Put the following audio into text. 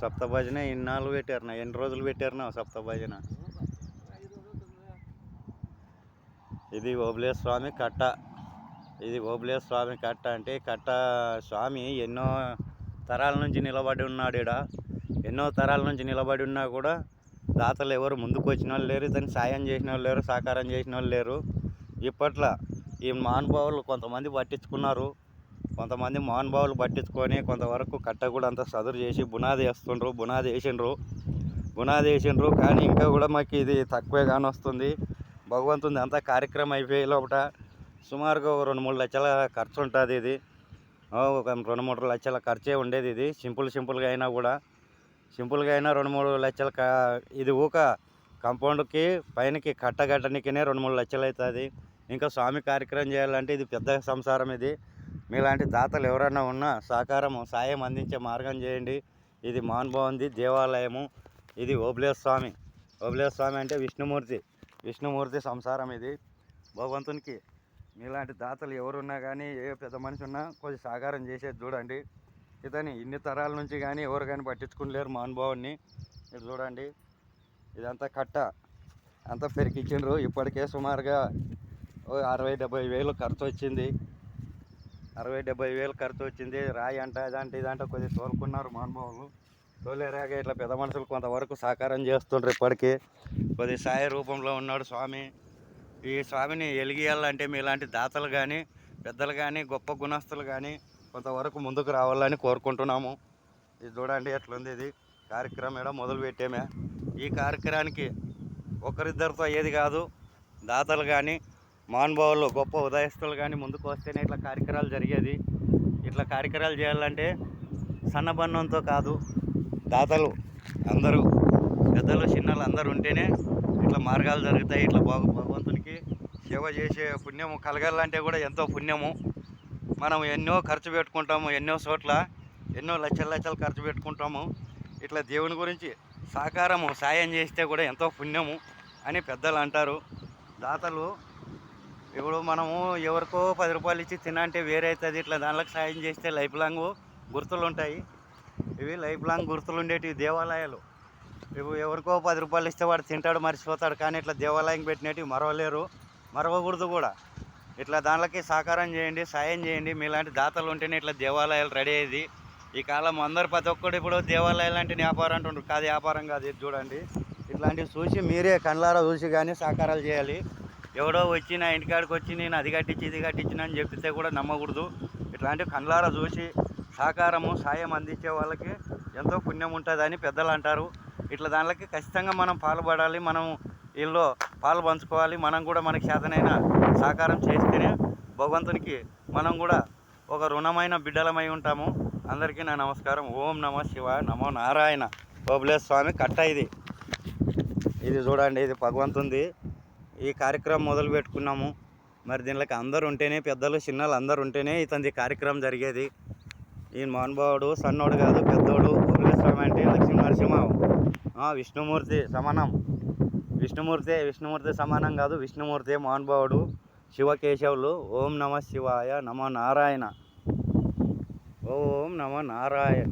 సప్త భజన ఇన్నాళ్ళు పెట్టారునా ఎన్ని రోజులు పెట్టారు సప్త భజన? ఇది ఓబులే స్వామి కట్ట. ఇది ఓబులే స్వామి కట్ట అంటే కట్ట స్వామి ఎన్నో తరాల నుంచి నిలబడి ఉన్నాడు ఈడ. ఎన్నో తరాల నుంచి నిలబడి ఉన్నా కూడా దాతలు ఎవరు ముందుకు వచ్చిన వాళ్ళు లేరు దాన్ని సాయం చేసిన వాళ్ళు లేరు సహకారం చేసిన వాళ్ళు లేరు. ఇప్పట్లో ఈ మహానుభావులు కొంతమంది పట్టించుకున్నారు. కొంతమంది మహానుభావులు పట్టించుకొని కొంతవరకు కట్ట కూడా అంతా సదురు చేసి బునాది వేస్తుండ్రు బునాది వేసిండ్రు బునాది వేసిండ్రు. కానీ ఇంకా కూడా మాకు ఇది తక్కువే కానీ వస్తుంది. భగవంతుంది అంతా కార్యక్రమం అయిపోయే లోపల సుమారుగా ఒక రెండు మూడు లక్షల ఖర్చు ఉంటుంది ఇది. ఒక రెండు మూడు లక్షల ఖర్చే ఉండేది ఇది. సింపుల్ సింపుల్గా అయినా కూడా. సింపుల్గా అయినా రెండు మూడు లక్షల కా ఇది ఊక కాంపౌండ్కి పైనకి కట్టగట్టనికినే రెండు మూడు లక్షలు అవుతుంది. ఇంకా స్వామి కార్యక్రమం చేయాలంటే ఇది పెద్ద సంసారం ఇది. మీలాంటి దాతలు ఎవరైనా ఉన్నా సహకారం సాయం అందించే మార్గం చేయండి. ఇది మాన్బాగుంది దేవాలయము. ఇది ఓబులేశ్వర స్వామి. ఓబులేశ్వర స్వామి అంటే విష్ణుమూర్తి. విష్ణుమూర్తి సంసారం ఇది. భగవంతునికి మీలాంటి దాతలు ఎవరున్నా కానీ ఏ పెద్ద మనిషి ఉన్నా కొంచెం సహకారం చేసేది చూడండి. ఇతని ఇన్ని తరాల నుంచి కానీ ఎవరు కానీ పట్టించుకుని మానుభావుని మీరు చూడండి. ఇదంతా కట్ట. అంతా పెరికిచ్చిండ్రు ఇప్పటికే సుమారుగా ఓ అరవై డెబ్బై వేలు ఖర్చు వచ్చింది. అరవై డెబ్బై వేలు ఖర్చు వచ్చింది. రాయి అంట ఇదంటే ఇదంటే కొద్దిగా తోలుకున్నారు మహానుభావులు తోలేరాక ఇట్లా పెద్ద మనుషులు కొంతవరకు సహకారం చేస్తుండ్రు ఇప్పటికీ. కొద్ది సాయ రూపంలో ఉన్నాడు స్వామి. ఈ స్వామిని ఎలిగియాలంటే మీలాంటి దాతలు కానీ పెద్దలు కానీ గొప్ప గుణస్తులు కానీ కొంతవరకు ముందుకు రావాలని కోరుకుంటున్నాము. ఇది చూడండి ఎట్లుంది ఇది. కార్యక్రమం ఏడా మొదలు పెట్టామే. ఈ కార్యక్రమానికి ఒకరిద్దరితో ఏది కాదు దాతలు కానీ మహానుభావులు గొప్ప ఉదయస్తులు కానీ ముందుకు వస్తేనే ఇట్లా కార్యక్రమాలు జరిగేది. ఇట్లా కార్యక్రమాలు చేయాలంటే సన్నబన్నంతో కాదు దాతలు అందరూ పెద్దలు చిన్నలు అందరూ ఉంటేనే ఇట్లా మార్గాలు జరుగుతాయి. ఇట్లా భగ భగవంతునికి సేవ చేసే పుణ్యము కలగాలంటే కూడా ఎంతో పుణ్యము. మనం ఎన్నో ఖర్చు పెట్టుకుంటాము ఎన్నో చోట్ల ఎన్నో లక్షల లక్షలు ఖర్చు పెట్టుకుంటాము. ఇట్లా దేవుని గురించి సహకారము సాయం చేస్తే కూడా ఎంతో పుణ్యము అని పెద్దలు అంటారు. దాతలు ఇప్పుడు మనము ఎవరికో పది రూపాయలు ఇచ్చి తినంటే వేరే అవుతుంది ఇట్లా దానిలోకి సాయం చేస్తే లైఫ్ లాంగ్ గుర్తులు ఉంటాయి. ఇవి లైఫ్ లాంగ్ గుర్తులు ఉండేటివి దేవాలయాలు. ఇప్పుడు ఎవరికో పది రూపాయలు ఇస్తే వాడు తింటాడు మర్చిపోతాడు కానీ ఇట్లా దేవాలయం పెట్టినట్టు మరవలేరు మరవకూడదు కూడా. ఇట్లా దానిలోకి సహకారం చేయండి సాయం చేయండి. మీలాంటి దాతలు ఉంటేనే ఇట్లా దేవాలయాలు రెడీ అయ్యేది. ఈ కాలం అందరు ప్రతి ఒక్కడు ఇప్పుడు దేవాలయాలు అంటే వ్యాపారం అంటుండ్రు. కాదు వ్యాపారం కాదు ఇది చూడండి. ఇట్లాంటివి చూసి మీరే కళ్ళారా చూసి కానీ సహకారాలు చేయాలి. ఎవడో వచ్చి నా ఇంటికాడికి వచ్చి నేను అది కట్టించి ఇది కట్టించిన అని చెప్తే కూడా నమ్మకూడదు. ఇట్లాంటివి కండ్లారా చూసి సహకారము సాయం అందించే వాళ్ళకి ఎంతో పుణ్యం ఉంటుందని పెద్దలు అంటారు. ఇట్లా దానిలోకి ఖచ్చితంగా మనం పాల్పడాలి మనం వీళ్ళు పాలు పంచుకోవాలి మనం కూడా మనకి చేతనైన సహకారం చేస్తేనే భగవంతునికి మనం కూడా ఒక రుణమైన బిడ్డలమై ఉంటాము. అందరికీ నా నమస్కారం. ఓం నమ శివ నమో నారాయణ. ఓబులే స్వామి. కట్ట ఇది. ఇది చూడండి ఇది భగవంతుంది. ఈ కార్యక్రమం మొదలు పెట్టుకున్నాము. మరి దీనిలోకి అందరు ఉంటేనే పెద్దలు చిన్నలు అందరు ఉంటేనే ఇతని కార్యక్రమం జరిగేది. ఈ మహానుభావుడు సన్నోడు కాదు పెద్దోడు ఓబులే అంటే లక్ష్మీ నరసింహ. ఆ, విష్ణుమూర్తి సమానం. విష్ణుమూర్తి విష్ణుమూర్తి సమానం కాదు విష్ణుమూర్తి మహానుభావుడు శివకేశవులు. ఓం నమ శివాయ నమ నారాయణ. ఓం నమ నారాయణ.